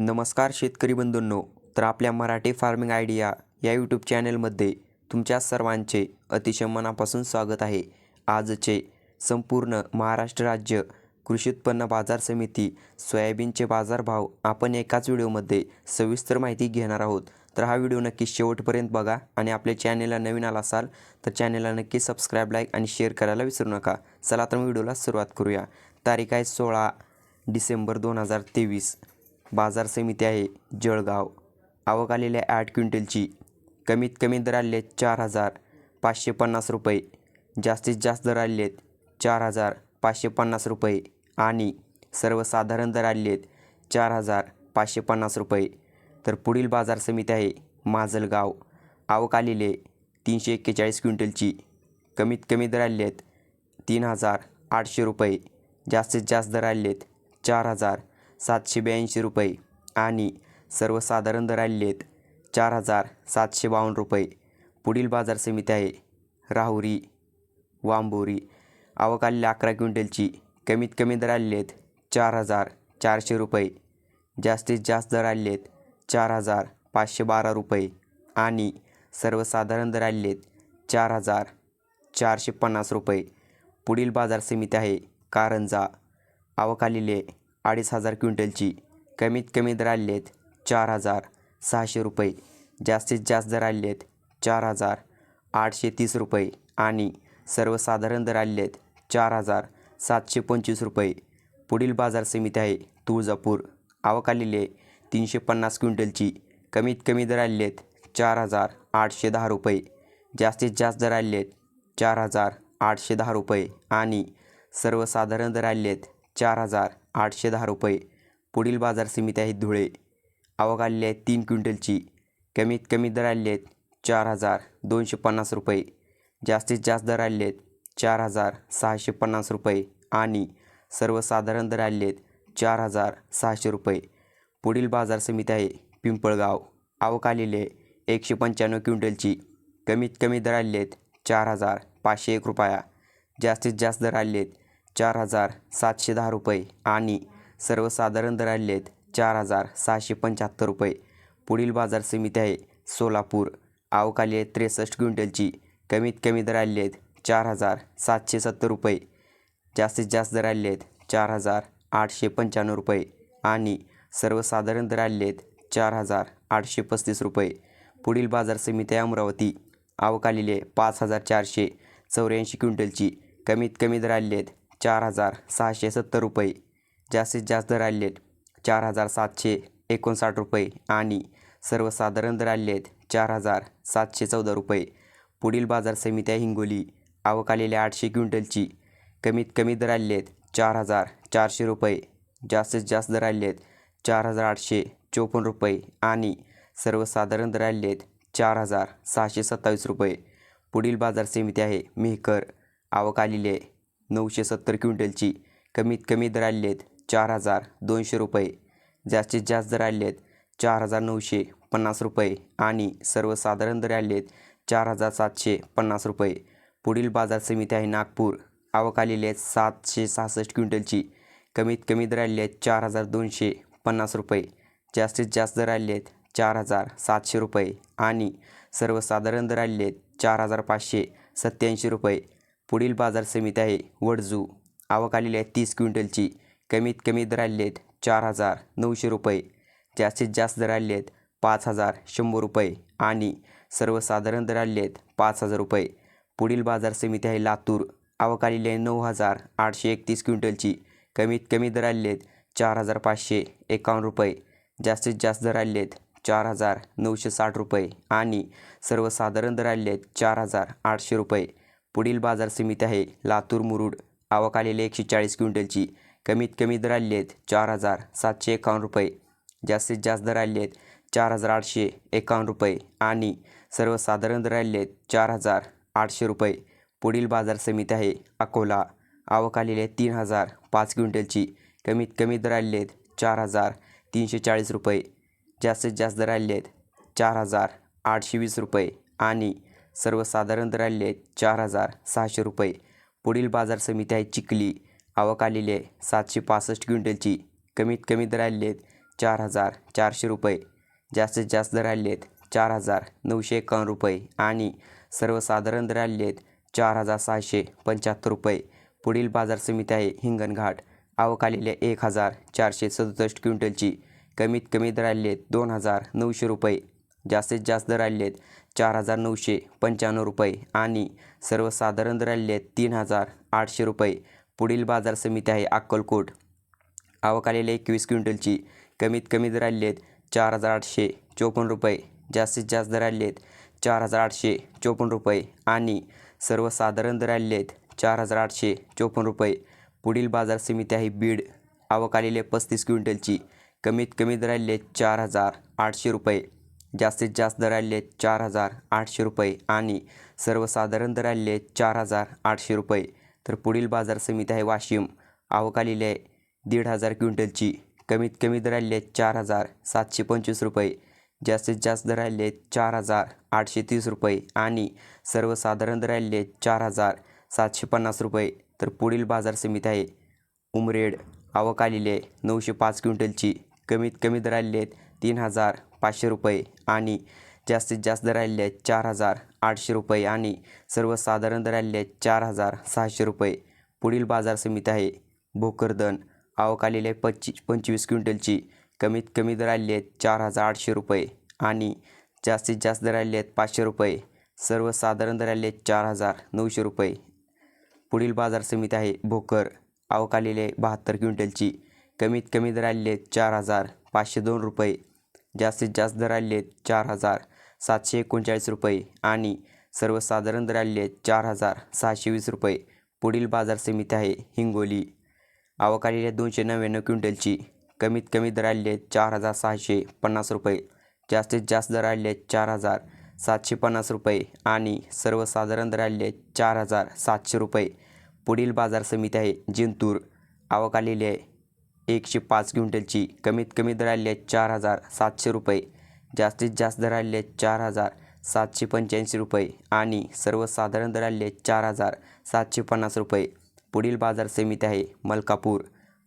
नमस्कार शेतकरी बंधूंनो तर आपल्या मराठी फार्मिंग आयडिया या यूट्यूब चॅनलमध्ये तुमच्या सर्वांचे अतिशय मनापासून स्वागत आहे. आजचे संपूर्ण महाराष्ट्र राज्य कृषी उत्पन्न बाजार समिती सोयाबीनचे बाजारभाव आपण एकाच व्हिडिओमध्ये सविस्तर माहिती घेणार आहोत. तर हा व्हिडिओ नक्की शेवटपर्यंत बघा आणि आपल्या चॅनेलला नवीन आला असाल तर चॅनेलला नक्की सबस्क्राईब लाईक आणि शेअर करायला विसरू नका. चला तर व्हिडिओला सुरुवात करूया. तारीख आहे सोळा डिसेंबर दोन हजार तेवीस. बाजार समिती आहे जळगाव. आवक आलेल्या आठ क्विंटलची. कमीत कमी दर आले आहेत चार हजार पाचशे पन्नास रुपये. जास्तीत जास्त दर आले आहेत चार हजार पाचशे पन्नास रुपये. आणि सर्वसाधारण दर आले आहेत चार हजार पाचशे पन्नास रुपये. तर पुढील बाजार समिती आहे माजलगाव. आवक आलेले तीनशे एक्केचाळीस क्विंटलची. कमीत कमी दर आले आहेत तीन हजार आठशे रुपये. जास्तीत जास्त दर आले आहेत चार हजार सातशे ब्याऐंशी रुपये आणि सर्वसाधारण दर आहेत चार हजार सातशे बावन्न रुपये. पुढील बाजार समिती आहे राहुरी वांबोरी. आवक आलेली अकरा क्विंटलची. कमीत कमी दर आलेले आहेत चार हजार चारशे रुपये. जास्तीत जास्त दर आहेत चार हजार पाचशे बारा रुपये आणि सर्वसाधारण दर आहेत चार हजार चारशे पन्नास रुपये. पुढील बाजार समिती आहे कारंजा. आवक आलेले अडीच हजार क्विंटलची. कमीत कमी दर आले आहेत चार हजार सहाशे रुपये. जास्तीत जास्त दर आले आहेत चार हजार आठशे तीस रुपये आणि सर्वसाधारण दर आले आहेत चार हजार सातशे पंचवीस रुपये. पुढील बाजार समिती आहे तुळजापूर. आवक आलेली आहे तीनशे पन्नास क्विंटलची. कमीत कमी दर आले आहेत चार हजार आठशे दहा रुपये. जास्तीत जास्त दर आले आहेत चार हजार आठशे दहा रुपये आणि सर्वसाधारण दर आले आहेत चार हजार आठशे दहा रुपये. पुढील बाजार समिती आहे धुळे. आवक आलेली आहे तीन क्विंटलची. कमीत कमी दर आले आहेत चार हजार दोनशे पन्नास रुपये. जास्तीत जास्त दर आले आहेत चार हजार सहाशे पन्नास रुपये आणि सर्वसाधारण दर आले आहेत चार हजार सहाशे रुपये. पुढील बाजार समिती आहे पिंपळगाव. आवक आलेली आहे एकशे पंच्याण्णव क्विंटलची. कमीत कमी दर आले आहेत चार हजार पाचशे एक रुपया. जास्तीत जास्त दर आले आहेत चार हजार सातशे दहा रुपये आणि सर्वसाधारण दर आहेत चार हजार सहाशे पंच्याहत्तर रुपये. पुढील बाजार समिती आहे सोलापूर. आवकाली आहे त्रेसष्ट क्विंटलची. कमीत कमी दर आलेले आहेत चार हजार सातशे सत्तर रुपये. जास्तीत जास्त दर आलेले आहेत चार हजार आठशे पंच्याण्णव रुपये आणि सर्वसाधारण दर आलेले आहेत चार हजार आठशे पस्तीस रुपये. पुढील बाजार समिती आहे अमरावती. आवक आलेली आहे पाच हजार चारशे चौऱ्याऐंशी क्विंटलची. कमीत कमी दर आलेले आहेत चार हजार सहाशे सत्तर रुपये. जास्तीत जास्त दर आले आहेत चार हजार सातशे एकोणसाठ रुपये आणि सर्वसाधारण दर आले आहेत चार हजार सातशे चौदा रुपये. पुढील बाजार समित्या हिंगोली आवक आलेल्या आठशे क्विंटलची. कमीत कमी दर आले आहेत चार हजार चारशे रुपये. जास्तीत जास्त दर आले आहेत चार हजार आठशे चोपन्न रुपये आणि सर्वसाधारण दर आले आहेत चार हजार सहाशे सत्तावीस रुपये. पुढील बाजार समिती आहे मेहकर आवक आलेली आहे नऊशे सत्तर क्विंटलची. कमीत कमी दर आलेले आहेत चार हजार दोनशे रुपये. जास्तीत जास्त दर आलेले आहेत चार हजार नऊशे पन्नास रुपये आणि सर्वसाधारण दर आलेले आहेत चार हजार सातशे पन्नास रुपये. पुढील बाजार समिती आहे नागपूर. आवक आलेली आहेत सातशे सहासष्ट क्विंटलची. कमीत कमी दर आलेले आहेत चार हजार दोनशे पन्नास रुपये. जास्तीत जास्त दर आलेले आहेत चार हजार सातशे रुपये आणि सर्वसाधारण दर आलेले आहेत चार हजार पाचशे सत्याऐंशी रुपये. पुढील बाजार समिती आहे. वडजू आवक आलेली आहे तीस क्विंटलची. कमीत कमी दर आलेले आहेत चार हजार नऊशे रुपये. जास्तीत जास्त दर आलेले आहेत पाच हजार शंभर रुपये. आणि सर्वसाधारण दर आलेले आहेत पाच हजार रुपये. पुढील बाजार समिती आहे लातूर. आवक आलेली आहे नऊ हजार आठशे एकतीस क्विंटलची. कमीत कमी दर आलेले आहेत चार हजार पाचशे एकावन्न रुपये. जास्तीत जास्त दर आलेले आहेत चार हजार नऊशे साठ रुपये. आणि सर्वसाधारण दर आलेले आहेत चार हजार आठशे रुपये. पुढील बाजार समिती आहे. लातूर मुरुड. आवक आलेली एकशे चाळीस क्विंटलची. कमीत कमी दर आलेले आहेत चार हजार सातशे एकावन्न रुपये. जास्तीत जास्त दर आलेले आहेत चार हजार आठशे एकावन्न रुपये. आणि सर्वसाधारण दर आलेले आहेत चार हजार आठशे रुपये. पुढील बाजार समिती आहे अकोला. आवक आलेली आहे तीन हजार पाच क्विंटलची. कमीत कमी दर आलेले आहेत चार हजार तीनशे चाळीस रुपये. जास्तीत जास्त दर आलेले आहेत चार हजार आठशे वीस रुपये. आणि सर्वसाधारण राहिले आहेत चार हजार सहाशे रुपये. पुढील बाजार समिती आहे चिखली. आवक आलेली आहे. सातशे पासष्ट क्विंटलची. कमीत कमी दर आलेले आहेत चार हजार चारशे रुपये. जास्तीत जास्त दर आले आहेत चार हजार नऊशे एकावन्न रुपये. आणि सर्वसाधारण दर आले आहेत चार हजार सहाशे पंच्याहत्तर रुपये. पुढील बाजार समिती आहे हिंगणघाट आवक आलेली आहे एक हजार चारशे सदुसष्ट क्विंटलची. कमीत कमी दर आले आहेत दोन हजार नऊशे रुपये. जास्तीत जास्त दर आले आहेत चार हजार नऊशे पंच्याण्णव रुपये आणि सर्वसाधारण राहिले आहेत तीन हजार आठशे रुपये. पुढील बाजार समिती आहे अक्कलकोट. आवक आलेली एकवीस क्विंटलची. कमीत कमी दर आलेत आहेत चार हजार आठशे चोपन्न रुपये. जास्तीत जास्त दर आलेत आहेत चार हजार आठशे चोपन्न रुपये आणि सर्वसाधारण दर आलेत आहेत चार हजार आठशे चोपन्न रुपये. पुढील बाजार समिती आहे बीड. आवक आलेली पस्तीस क्विंटलची. कमीत कमी दर आले चार हजार आठशे रुपये. जास्तीत जास्त दर आले चार हजार आठशे रुपये आणि सर्वसाधारण दर आले चार हजार आठशे रुपये. तर पुढील बाजार समिती आहे वाशिम. आवकालेली आहे दीड हजार क्विंटलची. कमीत कमी दर आले चार हजार सातशे पंचवीस रुपये. जास्तीत जास्त दर आले चार हजार आठशे तीस रुपये आणि सर्वसाधारण दर आले चार हजार सातशे पन्नास रुपये. तर पुढील बाजार समिती आहे उमरेड. आवक आलेली आहे नऊशे पाच क्विंटलची. कमीत कमी दर आलेले आहेत तीन हजार पाचशे रुपये आणि जास्तीत जास्त दर चार हजार आठशे रुपये आणि सर्वसाधारण दर चार हजार सहाशे रुपये. पुढील बाजार समिती आहे भोकरदन आवक आलेली पच्ची पंचवीस क्विंटलची. कमीत कमी दर आलेले आहेत चार हजार आठशे रुपये आणि जास्तीत जास्त दर आले आहेत पाचशे रुपये. सर्वसाधारण दर आले आहेत चार हजार नऊशे रुपये. पुढील बाजार समिती आहे भोकर. आवक बहात्तर क्विंटलची. कमीत कमी दर आले आहेत चार हजार पाचशे दोन रुपये. जास्तीत जास्त दर आलेले चार हजार सातशे एकोणचाळीस रुपये आणि सर्वसाधारण दर आले चार हजार सहाशे वीस रुपये. पुढील बाजार समिती आहे हिंगोली. आवक दोनशे नव्याण्णव क्विंटलची. कमीत कमी दर आले चार हजार सहाशे पन्नास रुपये. जास्तीत जास्त दर आलेले चार हजार सातशे पन्नास रुपये आणि सर्वसाधारण दर आले चार हजार सातशे रुपये. पुढील बाजार समिती आहे जिंतूर. आवक आलेली आहे एकशे पाच क्विंटलची कमीत कमी दर चार हजार सातशे रुपये जास्तीत जास्त दर चार हजार सातशे पंच्याऐंशी रुपये आणि सर्वसाधारण दर आलेले चार हजार सातशे पन्नास रुपये. पुढील बाजार समिती आहे मलकापूर.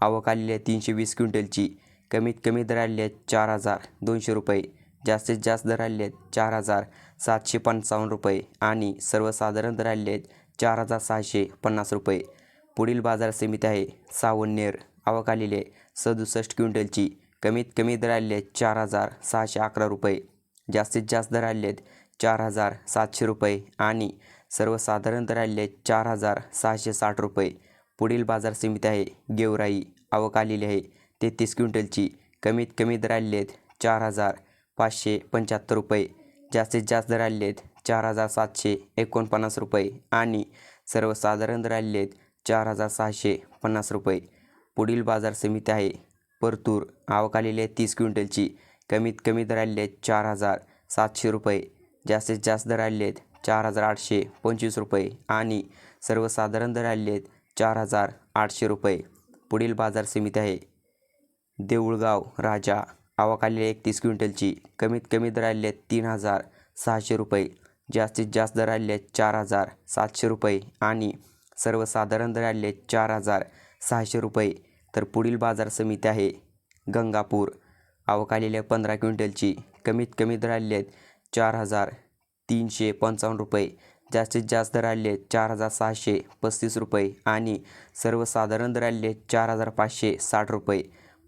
आवक आलेली आहे तीनशे वीस क्विंटलची कमीत कमी दर चार हजार दोनशे रुपये जास्तीत जास्त दर आहेत चार हजार सातशे पंचावन्न रुपये आणि सर्वसाधारण दर आलेले आहेत चार हजार सहाशे पन्नास रुपये. पुढील बाजार समिती आहे सावनेर. आवक आलेली आहे. सदुसष्ट क्विंटलची कमीत कमी दर आलेले आहेत चार हजार सहाशे अकरा रुपये. जास्तीत जास्त दर आलेले आहेत चार हजार सातशे रुपये आणि सर्वसाधारण दर आलेले आहेत चार हजार सहाशे साठ रुपये. पुढील बाजार समिती आहे. गेवराई आवक आलेली आहे. तेहतीस क्विंटलची कमीत कमी दर आलेले आहेत चार हजार पाचशे पंच्याहत्तर रुपये. जास्तीत जास्त दर आलेले आहेत चार हजार सातशे एकोणपन्नास रुपये आणि सर्वसाधारण दर आलेले आहेत चार हजार सहाशे पन्नास रुपये. पुढील बाजार समिती आहे. परतूर आवक आलेली आहे तीस क्विंटलची. कमीत कमी दर आलेले आहेत चार हजार सातशे रुपये. जास्तीत जास्त दर आलेले आहेत चार हजार आठशे पंचवीस रुपये. आणि सर्वसाधारण दर आलेले आहेत चार हजार आठशे रुपये. पुढील बाजार समिती आहे. देऊळगाव राजा आवक आलेली आहे एकतीस क्विंटलची. कमीत कमी दर आलेले आहेत तीन हजार सहाशे रुपये. जास्तीत जास्त दर आलेले आहेत चार हजार सातशे रुपये. आणि सर्वसाधारण दर आलेले आहेत चार हजार सहाशे रुपये. तर पुढील बाजार समिती आहे. गंगापूर. आवक पंधरा क्विंटलची कमीत कमी दर आलेले आहेत चार हजार तीनशे पंचावन्न रुपये. जास्तीत जास्त दर आलेले आहेत चार हजार सहाशे पस्तीस रुपये आणि सर्वसाधारण दर आलेले आहेत चार हजार पाचशे साठ रुपये.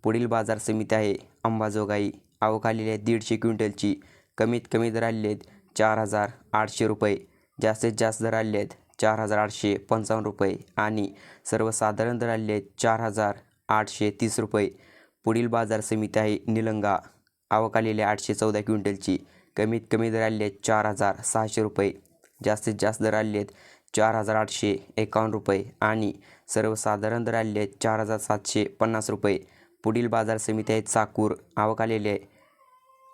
पुढील बाजार समिती आहे अंबाजोगाई. आवक आलेली आहे दीडशे क्विंटलची कमीत कमी दर आलेले आहेत चार हजार आठशे रुपये. जास्तीत जास्त दर आलेले आहेत चार हजार आठशे पंचावन्न रुपये आणि सर्वसाधारण दर आलेले आहेत चार हजार आठशे तीस रुपये. पुढील बाजार समिती आहे निलंगा. आवक आलेल्या आठशे चौदा क्विंटलची. कमीत कमी दर आले आहेत चार हजार सहाशे रुपये. जास्तीत जास्त दर आलेले आहेत चार हजार आठशे एकावन्न रुपये आणि सर्वसाधारण दर आले आहेत चार हजार सातशे पन्नास रुपये. पुढील बाजार समिती आहेत चाकूर. आवक आलेली आहे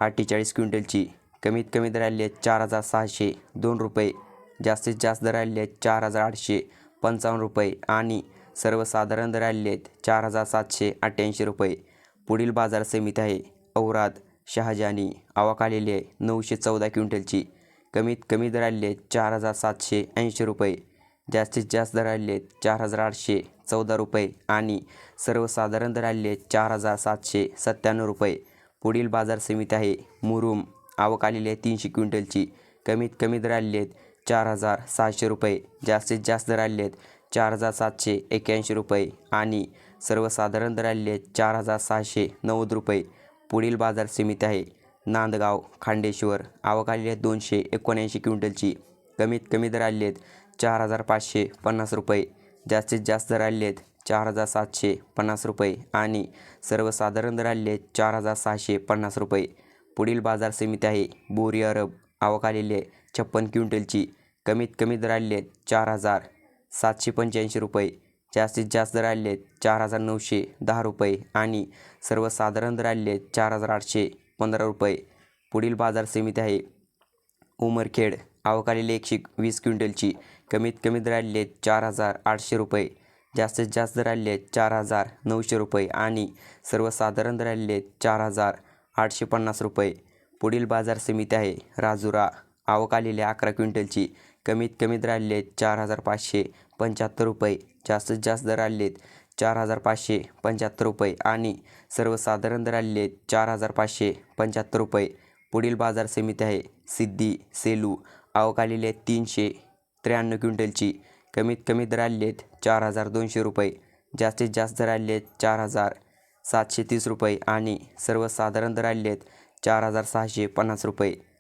अठ्ठेचाळीस क्विंटलची. कमीत कमी दर आले आहेत चार हजार सहाशे दोन रुपये. जास्तीत जास्त दर आलेले आहेत चार हजार आठशे पंचावन्न रुपये आणि सर्वसाधारण दर आलेले आहेत. चार हजार सातशे अठ्ठ्याऐंशी रुपये. पुढील बाजार समिती आहे. औराद शहाजानी आवक आलेली आहे. नऊशे चौदा क्विंटलची. कमीत कमी दर आलेले आहेत चार हजार सातशे ऐंशी रुपये. जास्तीत जास्त दर आलेले आहेत चार हजार आठशे चौदा रुपये. आणि सर्वसाधारण दर आलेले आहेत चार हजार सातशे सत्त्याण्णव रुपये. पुढील बाजार समिती आहे. मुरुम आवक आलेली आहे तीनशे क्विंटलची. कमीत कमी दर आलेले आहेत चार हजार सहाशे रुपये. जास्तीत जास्त दर आलेले आहेत चार हजार सातशे एक्याऐंशी रुपये आणि सर्वसाधारण दर चार हजार सहाशे नव्वद रुपये पुढील बाजार समिती आहे. नांदगाव खांडेश्वर आवक आलेली आहे दोनशे एकोणऐंशी क्विंटलची कमीत कमी दर आलेले आहेत चार हजार पाचशे पन्नास रुपये जास्तीत जास्त दर आलेले आहेत चार हजार सातशे पन्नास रुपये आणि सर्वसाधारण दर आले आहेत चार हजार सहाशे पन्नास रुपये. पुढील बाजार समिती आहे. बोरी अरब आवक आलेली आहे छप्पन क्विंटलची कमीत कमी दर आलेले आहेत चार हजार सातशे पंच्याऐंशी रुपये. जास्तीत जास्त राहिले चार हजार नऊशे दहा रुपये आणि सर्वसाधारण राहिले चार हजार आठशे पंधरा रुपये. पुढील बाजार समिती आहे. उमरखेड. आवक एकशे वीस क्विंटलची. कमीत कमी राहिले चार हजार आठशे रुपये. जास्तीत जास्त राहिले चार हजार नऊशे रुपये आणि सर्वसाधारण राहिले चार हजार आठशे पन्नास रुपये. पुढील बाजार समिती आहे. राजुरा. आवक आलेली अकरा क्विंटलची. कमीत कमी राहिले चार हजार पाचशे पंच्याहत्तर रुपये जास्तीत जास्त दर आलेले आहेत चार हजार पाचशे पंच्याहत्तर रुपये आणि सर्वसाधारण दर आलेले आहेत चार हजार पाचशे पंच्याहत्तर रुपये. पुढील बाजार समिती आहे सिद्धी सेलू. आवक आलेली आहे तीनशे त्र्याण्णव क्विंटलची. कमीत कमी दर आलेले आहेत चार हजार दोनशे रुपये. जास्तीत जास्त दर आलेले आहेत चार हजार सातशे तीस रुपये आणि सर्वसाधारण दर आलेले आहेत चार हजार सहाशे पन्नास रुपये.